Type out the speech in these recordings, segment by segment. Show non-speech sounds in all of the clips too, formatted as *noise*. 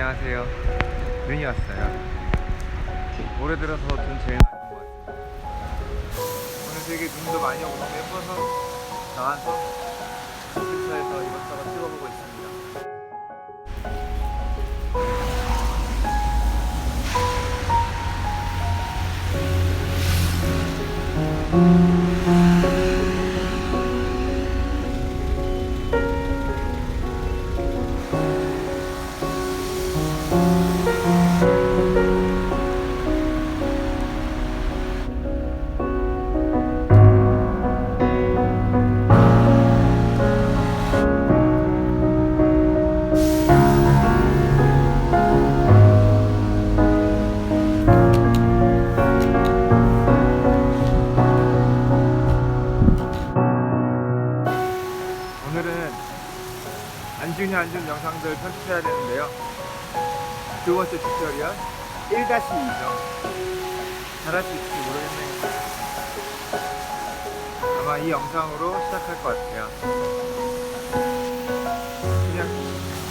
안녕하세요. 눈이 왔어요. 올해 들어서 돈 제일 많이 본것 같아요. 오늘 되게 눈도 많이 오고 너무 예뻐서 나와서 근처에서 이것저것 찍어보고 있습니다. 오 안중 영상들 편집해야 되는데요. 두 번째 튜토리얼 1-2죠. 잘할 수 있을지 모르겠네요. 아마 이 영상으로 시작할 것 같아요. 그냥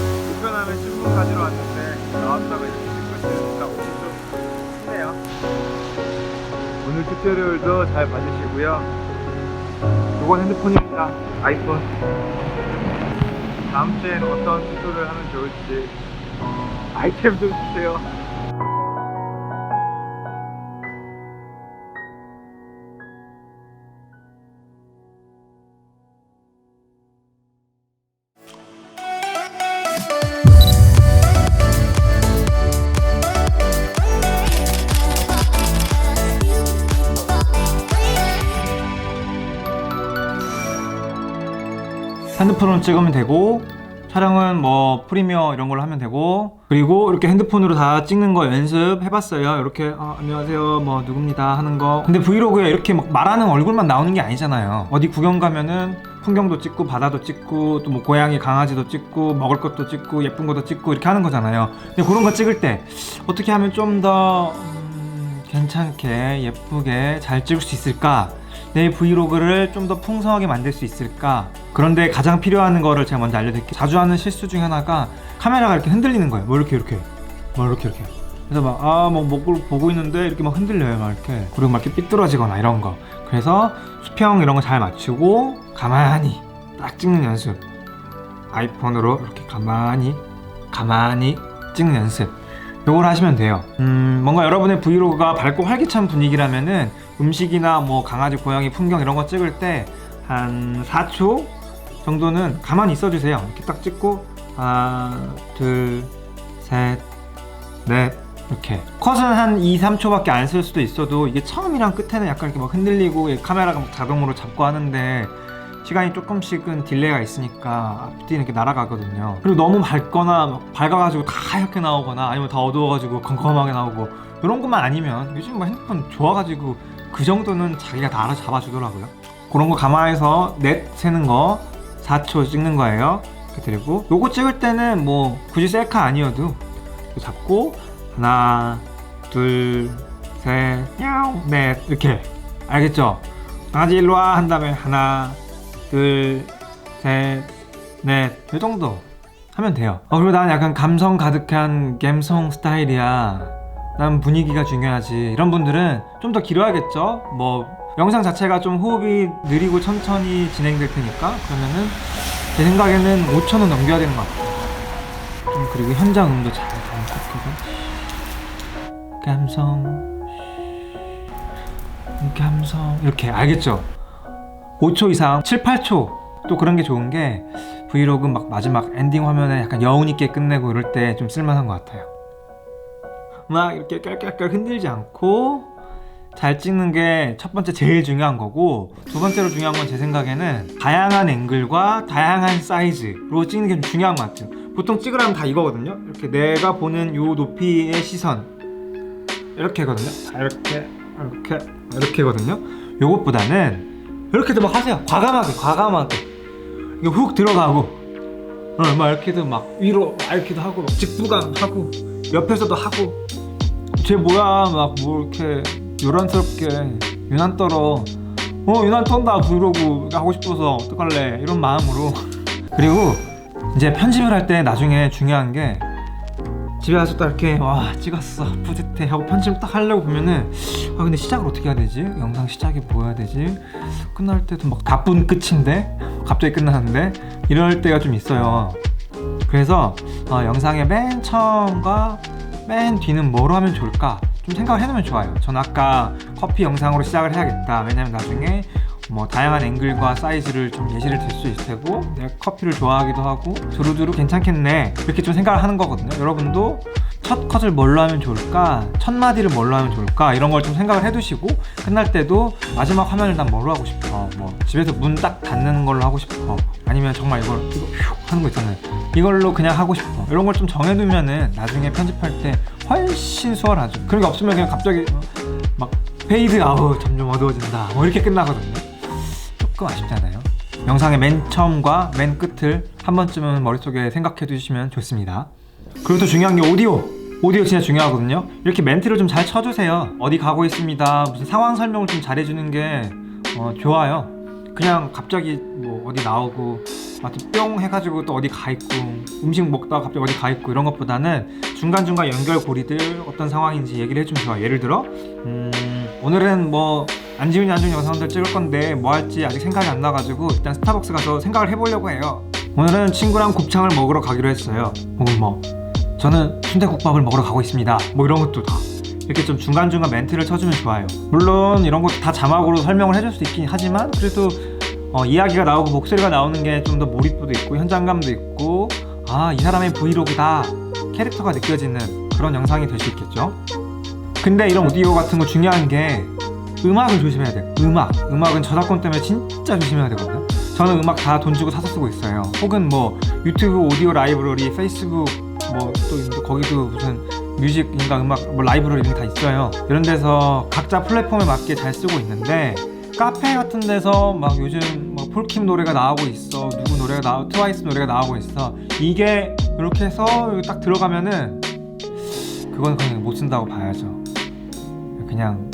불편하면 신문 가지러 왔는데 나왔다가 이렇게 찍고 있으니까 옷이 좀 쉽네요. 오늘 튜토리얼도 잘 봐주시고요. 이건 핸드폰입니다. 아이폰. 다음 주에는 어떤 튜토리얼 하면 좋을지 아이템 좀 주세요. 핸드폰으로 찍으면 되고 촬영은 뭐 프리미어 이런 걸로 하면 되고 그리고 이렇게 핸드폰으로 다 찍는 거 연습해봤어요. 이렇게 아, 안녕하세요. 뭐 누굽니다. 하는 거. 근데 브이로그에 이렇게 막 말하는 얼굴만 나오는 게 아니잖아요. 어디 구경 가면은 풍경도 찍고 바다도 찍고 또 뭐 고양이 강아지도 찍고 먹을 것도 찍고 예쁜 것도 찍고 이렇게 하는 거잖아요. 근데 그런 거 찍을 때 어떻게 하면 좀더 음, 괜찮게 예쁘게 잘 찍을 수 있을까 내 브이로그를 좀 더 풍성하게 만들 수 있을까? 그런데 가장 필요한 거를 제가 먼저 알려드릴게요. 자주 하는 실수 중에 하나가 카메라가 이렇게 흔들리는 거예요. 뭐 이렇게 이렇게, 뭐 이렇게 이렇게. 그래서 막 아뭐 먹고 보고 있는데 이렇게 막 흔들려요, 막 이렇게. 그리고 막 이렇게 삐뚤어지거나 이런 거. 그래서 수평 이런 거 잘 맞추고 가만히 딱 찍는 연습. 아이폰으로 이렇게 가만히 가만히 찍는 연습. 요걸 하시면 돼요. 음, 뭔가 여러분의 브이로그가 밝고 활기찬 분위기라면은 음식이나 뭐 강아지, 고양이, 풍경 이런 거 찍을 때 한 4초 정도는 가만히 있어 주세요. 이렇게 딱 찍고 하나, 둘, 셋, 넷 이렇게 컷은 한 2, 3초밖에 안 쓸 수도 있어도 이게 처음이랑 끝에는 약간 이렇게 막 흔들리고 카메라가 막 자동으로 잡고 하는데 시간이 조금씩은 딜레이가 있으니까 앞뒤 이렇게 날아가거든요. 그리고 너무 밝거나 막 밝아가지고 다 하얗게 나오거나 아니면 다 어두워가지고 컴컴하게 나오고 이런 것만 아니면 요즘 뭐 핸드폰 좋아가지고 그 정도는 자기가 다 알아 잡아주더라고요. 그런 거 감안해서 넷 세는 거 4초 찍는 거예요. 그리고 요거 찍을 때는 뭐 굳이 셀카 아니어도 잡고 하나 둘 셋야넷 이렇게 알겠죠? 강아지 일로 와 한 다음에 하나 둘 셋 넷 이 정도 하면 돼요. 어, 그리고 나는 약간 감성 가득한 갬성 스타일이야. 난 분위기가 중요하지. 이런 분들은 좀 더 길어야겠죠? 뭐, 영상 자체가 좀 호흡이 느리고 천천히 진행될 테니까. 그러면은, 제 생각에는 5천원 넘겨야 되는 것 같아요. 좀, 그리고 현장 음도 잘 담고. 감성. 감성. 이렇게, 알겠죠? 5초 이상, 7, 8초. 또 그런 게 좋은 게, 브이로그 막 마지막 엔딩 화면에 약간 여운 있게 끝내고 이럴 때 좀 쓸만한 것 같아요. 막 이렇게 깔깔깔 흔들지 않고 잘 찍는 게 첫 번째 제일 중요한 거고 두 번째로 중요한 건 제 생각에는 다양한 앵글과 다양한 사이즈로 찍는 게 좀 중요한 것 같아요. 보통 찍으라면 다 이거거든요. 이렇게 내가 보는 요 높이의 시선 이렇게거든요. 자, 이렇게 이렇게 이렇게거든요. 요것보다는 이렇게도 막 하세요. 과감하게 과감하게. 이게 훅 들어가고. 어, 막 이렇게도 막 위로 막 이렇게도 하고 막 직부감 하고 옆에서도 하고. 쟤 뭐야? 막 뭐 이렇게 요란스럽게 유난 떨어. 어 유난 떤다. 브이로그 하고 싶어서 어떡할래? 이런 마음으로. *laughs* 그리고 이제 편집을 할 때 나중에 중요한 게 집에 와서 딱 이렇게 와 찍었어. 뿌듯해. 하고 편집을 딱 하려고 보면은 아 근데 시작을 어떻게 해야 되지? 영상 시작이 뭐 해야 되지? 끝날 때도 막 바쁜 끝인데? 갑자기 끝나는데? 이럴 때가 좀 있어요. 그래서 어, 영상의 맨 처음과 맨 뒤는 뭐로 하면 좋을까? 좀 생각을 해놓으면 좋아요. 전 아까 커피 영상으로 시작을 해야겠다. 왜냐면 나중에 뭐 다양한 앵글과 사이즈를 좀 예시를 들 수 있을 테고 내가 커피를 좋아하기도 하고 두루두루 괜찮겠네 이렇게 좀 생각을 하는 거거든요. 여러분도 첫 컷을 뭘로 하면 좋을까? 첫 마디를 뭘로 하면 좋을까? 이런 걸 좀 생각을 해두시고 끝날 때도 마지막 화면을 난 뭐로 하고 싶어? 뭐 집에서 문 딱 닫는 걸로 하고 싶어? 아니면 정말 이걸 이거 휙 하는 거 있잖아요. 이걸로 그냥 하고 싶어? 이런 걸 좀 정해두면은 나중에 편집할 때 훨씬 수월하죠. 그런 게 없으면 그냥 갑자기 어, 막 페이드 아우 점점 어두워진다. 뭐 이렇게 끝나거든요 조금 아쉽잖아요. 영상의 맨 처음과 맨 끝을 한 번쯤은 머릿속에 생각해 두시면 좋습니다. 그리고 또 중요한 게 오디오. 오디오 진짜 중요하거든요. 이렇게 멘트를 좀 잘 쳐주세요. 어디 가고 있습니다. 무슨 상황 설명을 좀 잘해주는 게 어, 좋아요. 그냥 갑자기 뭐 어디 나오고 마치 뿅 해가지고 또 어디 가 있고 음식 먹다가 갑자기 어디 가 있고 이런 것보다는 중간중간 연결고리들 어떤 상황인지 얘기를 해주면 좋아요. 예를 들어 음, 오늘은 뭐 안지훈이 안지훈 영상들 찍을 건데 뭐 할지 아직 생각이 안 나가지고 일단 스타벅스 가서 생각을 해보려고 해요. 오늘은 친구랑 곱창을 먹으러 가기로 했어요. 혹은 뭐 저는 순대국밥을 먹으러 가고 있습니다. 뭐 이런 것도 다 이렇게 좀 중간중간 멘트를 쳐주면 좋아요. 물론 이런 것도 다 자막으로 설명을 해줄 수 있긴 하지만 그래도 어, 이야기가 나오고 목소리가 나오는 게 좀 더 몰입도도 있고 현장감도 있고 아 이 사람의 브이로그다 캐릭터가 느껴지는 그런 영상이 될 수 있겠죠. 근데 이런 오디오 같은 거 중요한 게 음악을 조심해야 돼요. 음악. 음악은 저작권 때문에 진짜 조심해야 되거든요. 저는 음악 다 돈 주고 사서 쓰고 있어요. 혹은 뭐 유튜브 오디오 라이브러리, 페이스북 뭐 또 거기도 무슨 뮤직인가 음악 뭐 라이브러리 이런 게 다 있어요. 이런 데서 각자 플랫폼에 맞게 잘 쓰고 있는데 카페 같은 데서 막 요즘 뭐 폴킴 노래가 나오고 있어 누구 노래가 나오 트와이스 노래가 나오고 있어 이게 이렇게 해서 딱 들어가면은 그건 그냥 못 쓴다고 봐야죠. 그냥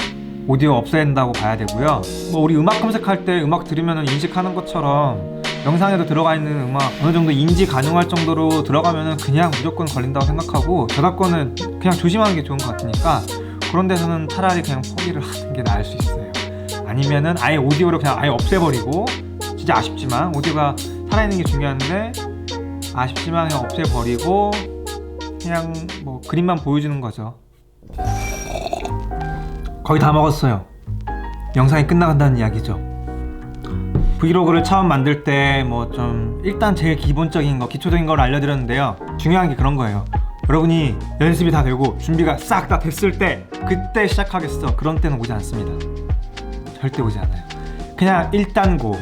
오디오 없애야 된다고 봐야 되고요. 뭐 우리 음악 검색할 때 음악 들으면 인식하는 것처럼 영상에도 들어가 있는 음악 어느 정도 인지 가능할 정도로 들어가면은 그냥 무조건 걸린다고 생각하고 저작권은 그냥 조심하는 게 좋은 것 같으니까 그런 데서는 차라리 그냥 포기를 하는 게 나을 수 있어요. 아니면은 아예 오디오를 그냥 아예 없애버리고 진짜 아쉽지만 오디오가 살아있는 게 중요한데 아쉽지만 그냥 없애버리고 그냥 뭐 그림만 보여주는 거죠. 거의 다 먹었어요. 영상이 끝나간다는 이야기죠. 브이로그를 처음 만들 때 뭐 좀 일단 제일 기본적인 거, 기초적인 걸 알려드렸는데요. 중요한 게 그런 거예요. 여러분이 연습이 다 되고 준비가 싹 다 됐을 때 그때 시작하겠어. 그런 때는 오지 않습니다. 절대 오지 않아요. 그냥 일단 고.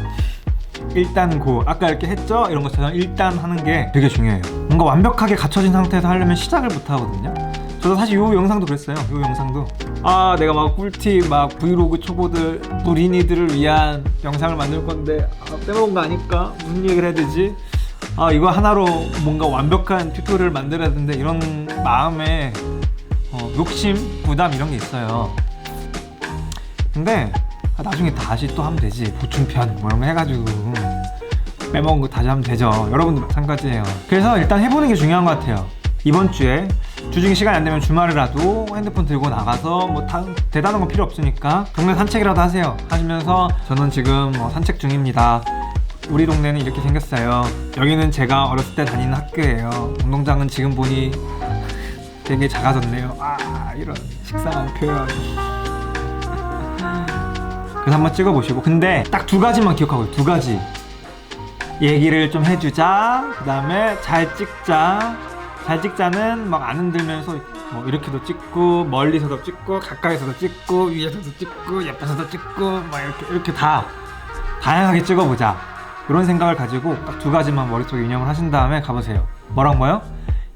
일단 고. 아까 이렇게 했죠? 이런 것처럼 일단 하는 게 되게 중요해요. 뭔가 완벽하게 갖춰진 상태에서 하려면 시작을 못 하거든요. 저도 사실 요 영상도 그랬어요. 요 영상도. 아, 내가 막 꿀팁, 막 브이로그 초보들, 부린이들을 위한 영상을 만들 건데, 아, 빼먹은 거 아닐까? 무슨 얘기를 해야 되지? 아, 이거 하나로 뭔가 완벽한 튜토리얼을 만들어야 되는데, 이런 마음에 어, 욕심, 부담 이런 게 있어요. 근데 아, 나중에 다시 또 하면 되지. 보충편 뭐 이런 거 해가지고. 빼먹은 거 다시 하면 되죠. 여러분도 마찬가지예요. 그래서 일단 해보는 게 중요한 것 같아요. 이번 주에 주중에 시간이 안 되면 주말이라도 핸드폰 들고 나가서 뭐 다, 대단한 건 필요 없으니까 동네 산책이라도 하세요. 하시면서 저는 지금 뭐 산책 중입니다. 우리 동네는 이렇게 생겼어요. 여기는 제가 어렸을 때 다니는 학교예요. 운동장은 지금 보니 되게 작아졌네요. 아 이런 식상한 표현. 그래서 한번 찍어보시고 근데 딱 두 가지만 기억하고 두 가지 얘기를 좀 해주자 그 다음에 잘 찍자 잘 찍자는 막 안 흔들면서 뭐 이렇게도 찍고 멀리서도 찍고 가까이서도 찍고 위에서도 찍고 옆에서도 찍고 막 이렇게 이렇게 다 다양하게 찍어보자. 이런 생각을 가지고 딱 두 가지만 머릿속에 인용을 하신 다음에 가보세요. 뭐랑 뭐요?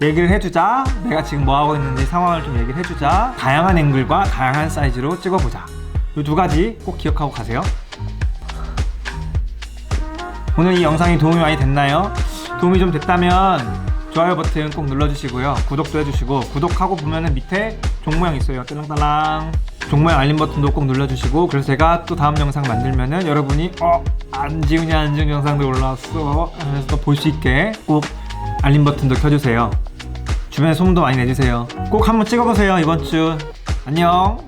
얘기를 해주자. 내가 지금 뭐 하고 있는지 상황을 좀 얘기를 해주자. 다양한 앵글과 다양한 사이즈로 찍어보자. 이 두 가지 꼭 기억하고 가세요. 오늘 이 영상이 도움이 많이 됐나요? 도움이 좀 됐다면 좋아요 버튼 꼭 눌러주시고요. 구독도 해주시고 구독하고 보면은 밑에 종 모양 있어요. 딸랑딸랑 종 모양 알림 버튼도 꼭 눌러주시고 그래서 제가 또 다음 영상 만들면은 여러분이 어 안지훈이 안지훈 영상도 올라왔어 하면서 또 볼 수 있게 꼭 알림 버튼도 켜주세요. 주변에 소문도 많이 내주세요 꼭 한번 찍어보세요 이번 주 안녕